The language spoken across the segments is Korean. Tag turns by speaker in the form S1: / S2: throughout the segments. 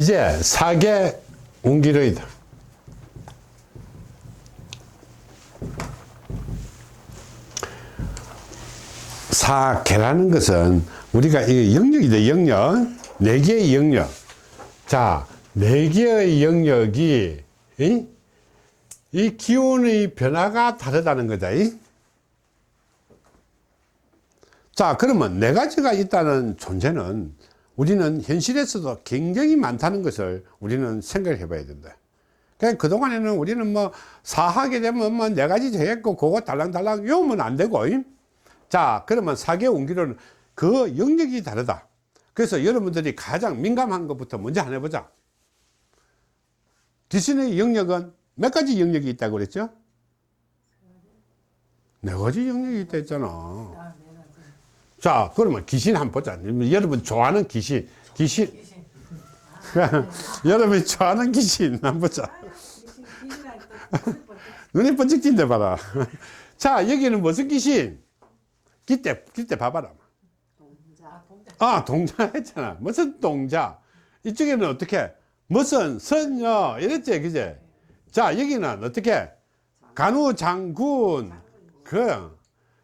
S1: 이제 사계 웅기로이드. 사계라는 것은 우리가 이 영역이다, 영역. 네 개의 영역. 자, 네 개의 영역이, 이, 이 기온의 변화가 다르다는 거다. 이? 자, 그러면 네 가지가 있다는 존재는 우리는 현실에서도 굉장히 많다는 것을 우리는 생각을 해봐야 된다. 그러니까 그동안에는 우리는 뭐 사하게 되면 뭐 네 가지 정했고 그거 달랑달랑 외우면 안 되고. 임? 자, 그러면 사계 옮기로는 그 영역이 다르다. 그래서 여러분들이 가장 민감한 것부터 먼저 한번 해보자. 귀신의 영역은 몇 가지 영역이 있다고 그랬죠? 네 가지 영역이 있다 했잖아. 자, 그러면 귀신 한번 보자. 여러분 좋아하는 귀신, 귀신. 여러분이 좋아하는 귀신 한번 보자. 눈이 번쩍 뛴다 봐라. 자, 여기는 무슨 귀신? 기대, 기대 봐봐라. 아, 동자 했잖아. 무슨 동자? 이쪽에는 어떻게? 무슨 선녀? 이랬지, 그제? 자, 여기는 어떻게? 간우 장군. 그,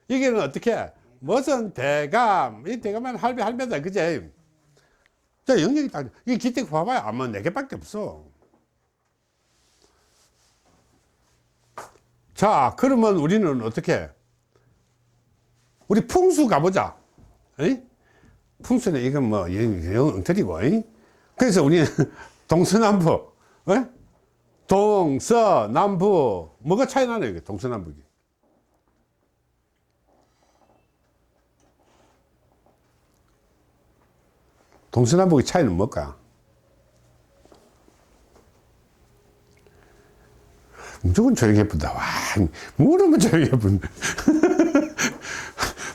S1: 여기는 어떻게? 무슨 대감? 이 대감은 할배, 할배다, 그제? 자, 영역이 딱, 이 기대 봐봐요. 아마 네 개밖에 없어. 자, 그러면 우리는 어떻게? 우리 풍수 가보자. 에이? 풍수는 이건 뭐, 영엉터리고, 그래서 우리는 동서남북, 에? 동서남북, 뭐가 차이 이게, 동서남북이. 동서남북의 차이는 뭘까? 무조건 조용히 해본다. 와, 뭐라면 조용히 해본다.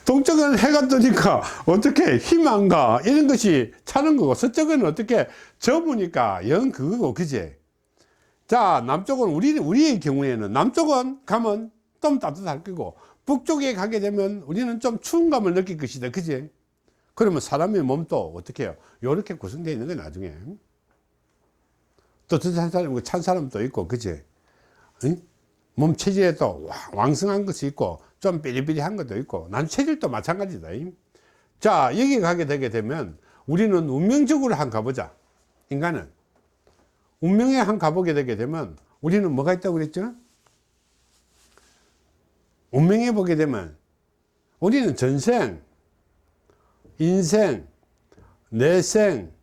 S1: 동쪽은 해가 뜨니까 어떻게 희망가 이런 것이 차는 거고 서쪽은 어떻게 접으니까 영 그거고 그제 자 남쪽은 우리 우리의 경우에는 남쪽은 가면 좀 따뜻할 거고 북쪽에 가게 되면 우리는 좀 추운 감을 느낄 것이다 그제 그러면 사람의 몸도 어떻게 해요 요렇게 구성되어 있는 거예요 나중에 따뜻한 사람 찬 사람도 있고 그제 몸 체질에도 왕성한 것이 있고 좀 삐리삐리한 것도 있고 난 체질도 마찬가지다. 자 여기 가게 되게 되면 우리는 운명적으로 한 가보자. 인간은 운명에 한 가보게 되게 되면 우리는 뭐가 있다고 그랬죠? 운명에 보게 되면 우리는 전생, 인생, 내생,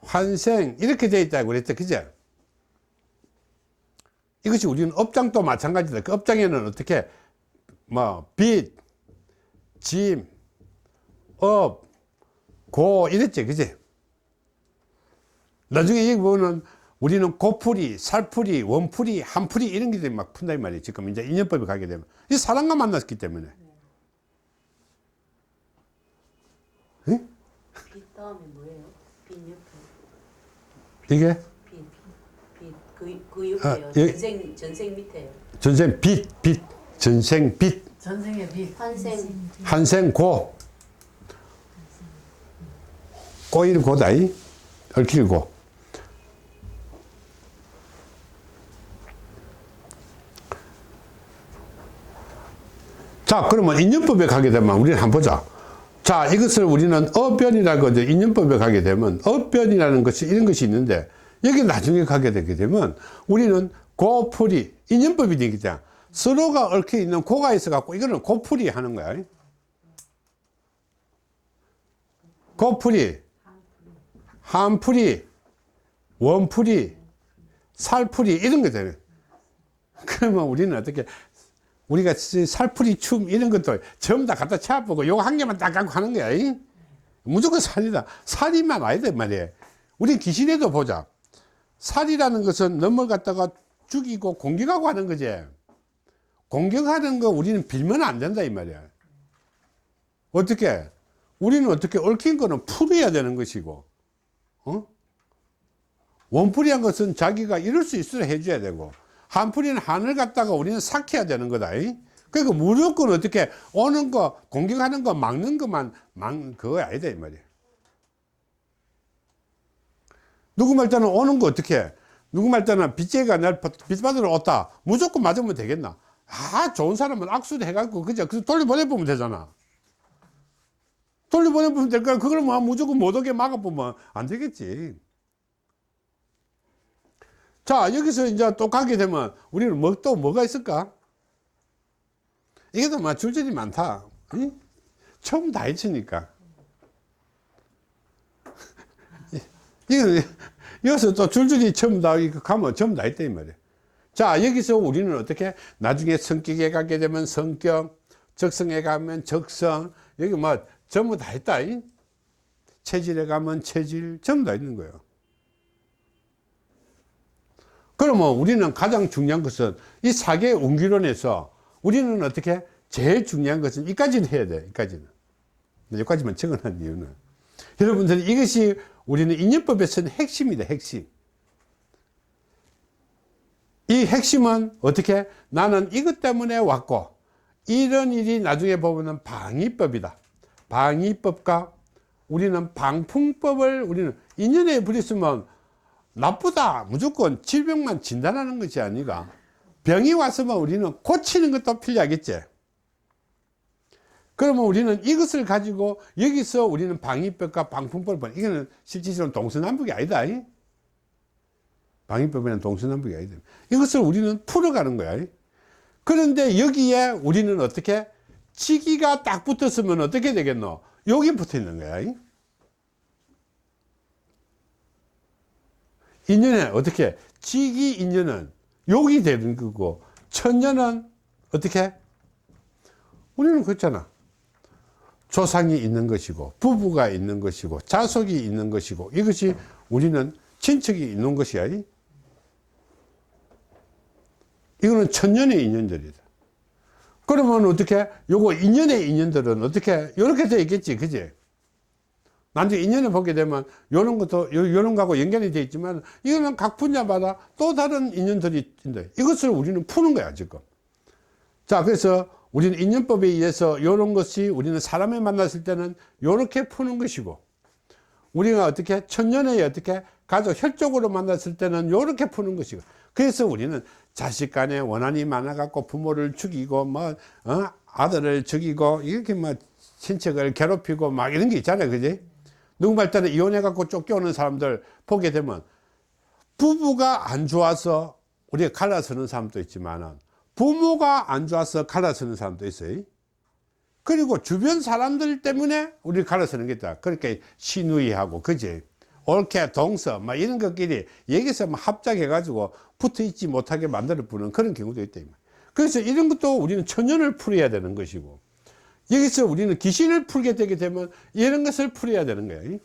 S1: 환생 이렇게 되어 있다고 그랬죠. 그죠? 이것이 우리는 업장도 마찬가지다. 그 업장에는 어떻게, 뭐, 빚, 짐, 업, 고, 이랬지, 그지? 나중에 여기 보면 우리는 고풀이, 살풀이, 원풀이, 한풀이 이런 게 막 푼다, 이 말이에요. 지금 이제 인연법에 가게 되면. 이 사람과 만났기 때문에. 응?
S2: 빛 다음에 뭐예요? 빛 옆에
S1: 이게
S2: 빛, 빛, 그, 그
S1: 아,
S2: 옆에요.
S1: 예.
S2: 전생, 전생 밑에요.
S1: 전생 빚, 빚, 전생 빚,
S3: 전생의 빛.
S2: 환생,
S1: 한생 고. 꼬일 고다이, 얽힐 고. 자, 그러면 인연법에 가게 되면 우리는 한번 보자. 자, 이것을 우리는 어변이라고 하죠. 인연법에 가게 되면 어변이라는 것이 이런 것이 있는데 여기 나중에 가게 되게 되면 우리는 고풀이 인연법이 되기 때문에 서로가 얽혀 있는 고가 있어 갖고 이거는 고풀이 하는 거야. 고풀이, 한풀이, 원풀이, 살풀이 이런 거잖아요. 그러면 우리는 어떻게 우리가 살풀이 춤 이런 것도 전부 다 갖다 채워보고 요거 한 개만 딱 갖고 하는 거야. 이? 무조건 살이다. 살이만 아니다 말이에요. 우리 귀신에도 보자. 살이라는 것은 넘을 갖다가 죽이고 공격하고 하는 거지. 공격하는 거 우리는 빌면 안 된다 이 말이야. 어떻게? 우리는 어떻게 얽힌 거는 풀어야 되는 것이고, 어? 원풀이한 것은 자기가 이룰 수 있도록 해줘야 되고, 한풀이는 한을 갖다가 우리는 삭혀야 되는 거다. 이? 그러니까 무조건 어떻게 오는 거, 공격하는 거 막는 것만 막, 그거 아니다, 이 말이야. 누구 말자는 오는 거 어떻게 해? 누구 말자는 빚쟁이가 날 빚 받으러 왔다. 무조건 맞으면 되겠나? 아, 좋은 사람은 악수도 해갖고, 그죠? 그래서 돌려보내보면 되잖아. 돌려보내보면 될 거야. 그걸 뭐 무조건 못 오게 막아보면 안 되겠지. 자, 여기서 이제 또 가게 되면 우리는 뭐, 또 뭐가 있을까? 이게 또막 줄줄이 많다. 응? 처음 다 했으니까. 이거, 여기서 또 줄줄이 처음 다, 가면 처음 다 했다, 이 말이야. 자, 여기서 우리는 어떻게, 나중에 성격에 가게 되면 성격, 적성에 가면 적성, 여기 뭐, 전부 다 했다, 이? 체질에 가면 체질, 전부 다 있는 거예요. 그러면 우리는 가장 중요한 것은 이 사계 운기론에서 우리는 어떻게 제일 중요한 것은 이까지는 해야 돼. 이까지는. 여기까지만 적어놓은 이유는 여러분들 이것이 우리는 인연법에서는 핵심이다. 핵심. 이 핵심은 어떻게 나는 이것 때문에 왔고 이런 일이 나중에 보면은 방위법이다. 방위법과 우리는 방풍법을 우리는 인연에 부딪으면 나쁘다. 무조건 질병만 진단하는 것이 아니라 병이 왔으면 우리는 고치는 것도 필요하겠지. 그러면 우리는 이것을 가지고 여기서 우리는 방위법과 방풍법을 본 이거는 실질적으로 동서남북이 아니다. 이? 방위법에는 동서남북이 아니다. 이것을 우리는 풀어가는 거야. 이? 그런데 여기에 우리는 어떻게 지기가 딱 붙었으면 어떻게 되겠노? 여기 붙어 있는 거야. 인연에 어떻게? 지기 인연은 욕이 되는 거고 천년은 어떻게? 우리는 그렇잖아. 조상이 있는 것이고 부부가 있는 것이고 자손이 있는 것이고 이것이 우리는 친척이 있는 것이야. 이? 이거는 천년의 인연들이다. 그러면 어떻게? 요거 인연의 인연들은 어떻게? 이렇게 돼 있겠지. 그지 나중에 인연을 보게 되면 요런 것도 요, 요런 거하고 연결이 돼 있지만 이거는 각 분야마다 또 다른 인연들이 있는데 이것을 우리는 푸는 거야 지금 자 그래서 우리는 인연법에 의해서 요런 것이 우리는 사람을 만났을 때는 요렇게 푸는 것이고 우리가 어떻게 천년에 어떻게 가족 혈족으로 만났을 때는 요렇게 푸는 것이고 그래서 우리는 자식 간에 원한이 많아 갖고 부모를 죽이고 뭐 어? 아들을 죽이고 이렇게 뭐 친척을 괴롭히고 막 이런 게 있잖아요 그지 누구말 때는 이혼해 갖고 쫓겨오는 사람들 보게 되면 부부가 안 좋아서 우리가 갈라서는 사람도 있지만은 부모가 안 좋아서 갈라서는 사람도 있어요. 그리고 주변 사람들 때문에 우리 갈라서는 게 있다. 그렇게 시누이하고, 그지? 옳게 동서, 막 이런 것끼리 여기서 막 합작해가지고 붙어 있지 못하게 만들어 부는 그런 경우도 있다. 그래서 이런 것도 우리는 천연을 풀어야 되는 것이고, 여기서 우리는 귀신을 풀게 되게 되면 이런 것을 풀어야 되는 거예요.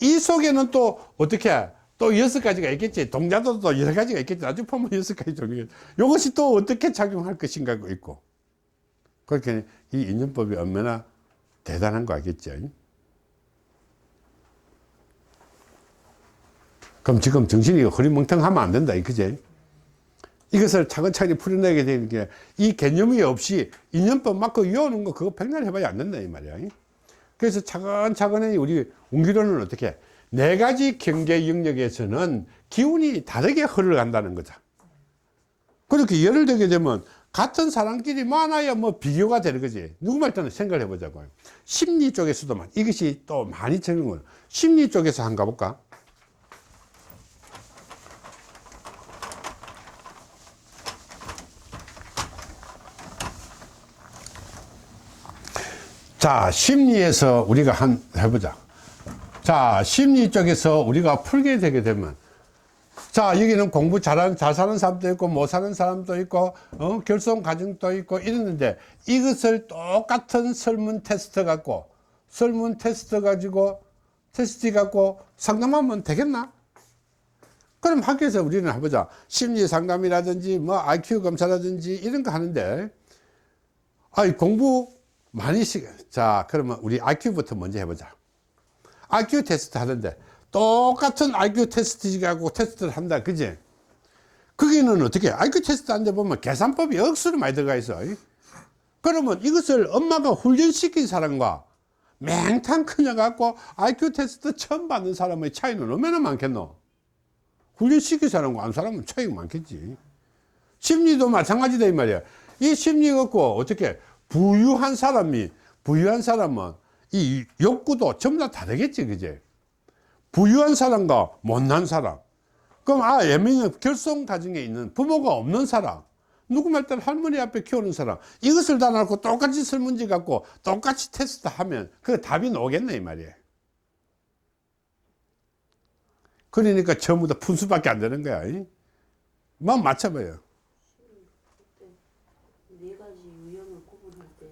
S1: 이 속에는 또 어떻게 또 여섯 가지가 있겠지. 동자도 또 여러 가지가 있겠지. 나중에 보면 여섯 가지 종류. 이것이 또 어떻게 작용할 것인가 있고. 그렇게 이 인연법이 얼마나 대단한 거 알겠죠. 그럼 지금 정신이 흐리멍텅하면 안 된다. 그제? 이것을 차근차근히 풀어내게 되는 게 이 개념이 없이 인연법 맞고 이어오는 거 그거 백날 해봐야 안 된다 이 말이야. 그래서 차근차근히 우리 운기론은 어떻게 해? 네 가지 경계 영역에서는 기운이 다르게 흘러간다는 거죠. 그렇게 예를 들게 되면 같은 사람끼리 많아야 뭐 비교가 되는 거지. 누구 말 때는 생각을 해보자고요. 심리 쪽에서도 만 이것이 또 많이 거예요. 심리 쪽에서 한번 가볼까? 자, 심리에서 우리가 한, 해보자. 자, 심리 쪽에서 우리가 풀게 되게 되면, 자, 여기는 공부 잘하는, 잘 사는 사람도 있고, 못 사는 사람도 있고, 어, 결손 가정도 있고, 이러는데, 이것을 똑같은 설문 테스트 갖고, 설문 테스트 가지고, 테스트 갖고 상담하면 되겠나? 그럼 학교에서 우리는 해보자. 심리 상담이라든지, 뭐, IQ 검사라든지, 이런 거 하는데, 아이, 공부 많이 시, 자, 그러면 우리 IQ부터 먼저 해보자. IQ 테스트 하는데, 똑같은 IQ 테스트하고 테스트를 한다. 그지? 거기는 어떻게, IQ 테스트 하는데 보면 계산법이 억수로 많이 들어가 있어. 그러면 이것을 엄마가 훈련시킨 사람과 맹탕 커져갖고 IQ 테스트 처음 받는 사람의 차이는 얼마나 많겠노? 훈련시킨 사람과 안 사람은 차이가 많겠지. 심리도 마찬가지다, 이 말이야. 이 심리 갖고 어떻게 부유한 사람이, 부유한 사람은 이 욕구도 전부 다 다르겠지, 그제? 부유한 사람과 못난 사람. 그럼 아, 예민한 결손 가정에 있는 부모가 없는 사람. 누구 말 때는 할머니 앞에 키우는 사람. 이것을 다 놓고 똑같이 설문지 갖고 똑같이 테스트 하면 그 답이 나오겠네, 이 말이에요. 그러니까 전부 다 분수밖에 안 되는 거야. 이? 만 맞춰봐요.
S2: 네 가지 유형을 구분할 때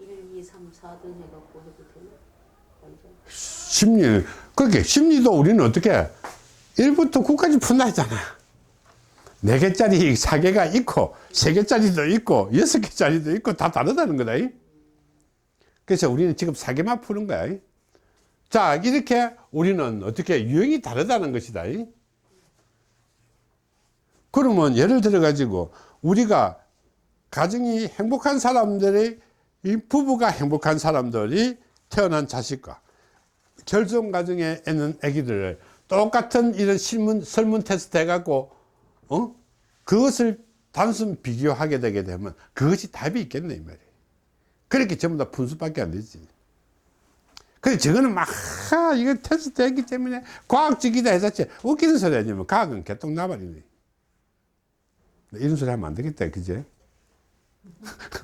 S2: 1, 2, 3, 4등 해갖고.
S1: 심리, 그렇게 심리도 우리는 어떻게 1부터 9까지 푼다 했잖아. 4개짜리 4개가 있고, 3개짜리도 있고, 6개짜리도 있고, 다 다르다는 거다. 이. 그래서 우리는 지금 4개만 푸는 거야. 이. 자, 이렇게 우리는 어떻게 유형이 다르다는 것이다. 이. 그러면 예를 들어 가지고 우리가 가정이 행복한 사람들이 이 부부가 행복한 사람들이 태어난 자식과 결혼 과정에 있는 아기들을 똑같은 이런 실문 설문 테스트 해갖고 어 그것을 단순 비교하게 되게 되면 그것이 답이 있겠네 이 말이에요. 그렇게 전부 다 분수밖에 안 되지. 그래 저거는 막 하, 이거 테스트 했기 때문에 과학적이다 해서 웃기는 소리 아니면 과학은 개똥 나발이네. 이런 소리 하면 안 되겠다, 그제?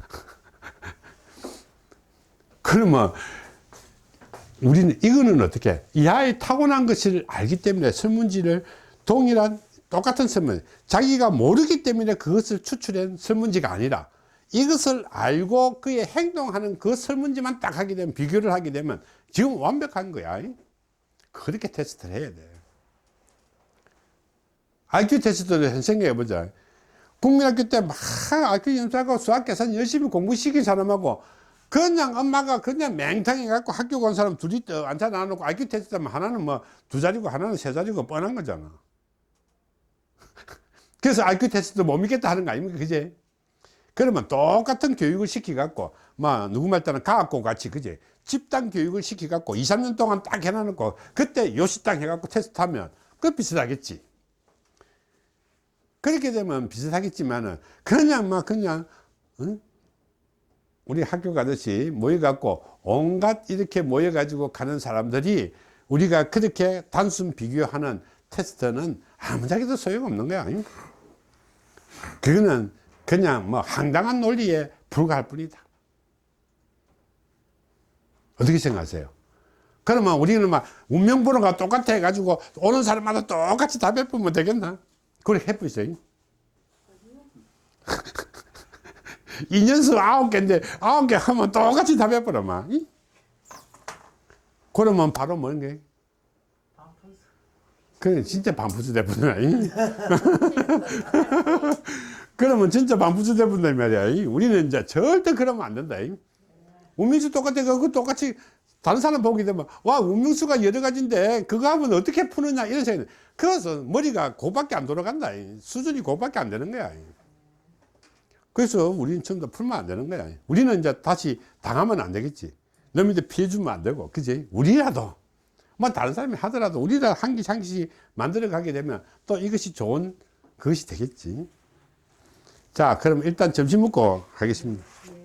S1: 그러면 우리는 이거는 어떻게? 이 아이 타고난 것을 알기 때문에 설문지를 동일한 똑같은 설문 자기가 모르기 때문에 그것을 추출한 설문지가 아니라 이것을 알고 그의 행동하는 그 설문지만 딱 하게 되면 비교를 하게 되면 지금 완벽한 거야. 그렇게 테스트를 해야 돼. IQ 테스트를 생각해 보자. 국민학교 때 막 IQ 연수하고 수학 계산 열심히 공부시킨 사람하고 그냥 엄마가 그냥 맹탕해 갖고 학교 간 사람 둘이 또 앉아 놔놓고 IQ 테스트 하면 하나는 뭐 두 자리고 하나는 세 자리고 뻔한 거잖아. 그래서 IQ 테스트 못 믿겠다 하는 거 아닙니까? 그제? 그러면 똑같은 교육을 시키갖고, 막, 누구 말 때는 가학고 같이, 그제? 집단 교육을 시키갖고, 2, 3년 동안 딱 해놔놓고, 그때 요식당 해갖고 테스트 하면, 그 비슷하겠지. 그렇게 되면 비슷하겠지만은, 그냥 막, 그냥, 응? 우리 학교 가듯이 모여갖고 온갖 이렇게 모여가지고 가는 사람들이 우리가 그렇게 단순 비교하는 테스트는 아무짝에도 소용없는 거야. 그거는 그냥 뭐 황당한 논리에 불과할 뿐이다. 어떻게 생각하세요? 그러면 우리는 막 운명번호가 똑같아 해가지고 오는 사람마다 똑같이 답해 보면 되겠나? 그렇게 해보세요. 2년수 아홉 개인데 아홉 개 하면 똑같이 답해버려 막. 이? 그러면 바로 뭔 게? 그래 진짜 반푸스 대분이야. 이? 그러면 진짜 반푸스 대분다 이 말이야. 이? 우리는 이제 절대 그러면 안 된다. 이? 운명수 똑같아 그거 똑같이 다른 사람 보게 되면 와 운명수가 여러 가지인데 그거 하면 어떻게 푸느냐 이런 생각. 그래서 머리가 고밖에 안 돌아간다. 이. 수준이 고밖에 안 되는 거야. 이. 그래서 우리는 전부 다 풀면 안 되는 거야. 우리는 이제 다시 당하면 안 되겠지. 너희들 피해 주면 안 되고, 그지? 우리라도, 뭐 다른 사람이 하더라도 우리라 한 개씩 한 개씩 만들어 가게 되면 또 이것이 좋은 그것이 되겠지. 자, 그럼 일단 점심 먹고 하겠습니다.
S2: 네.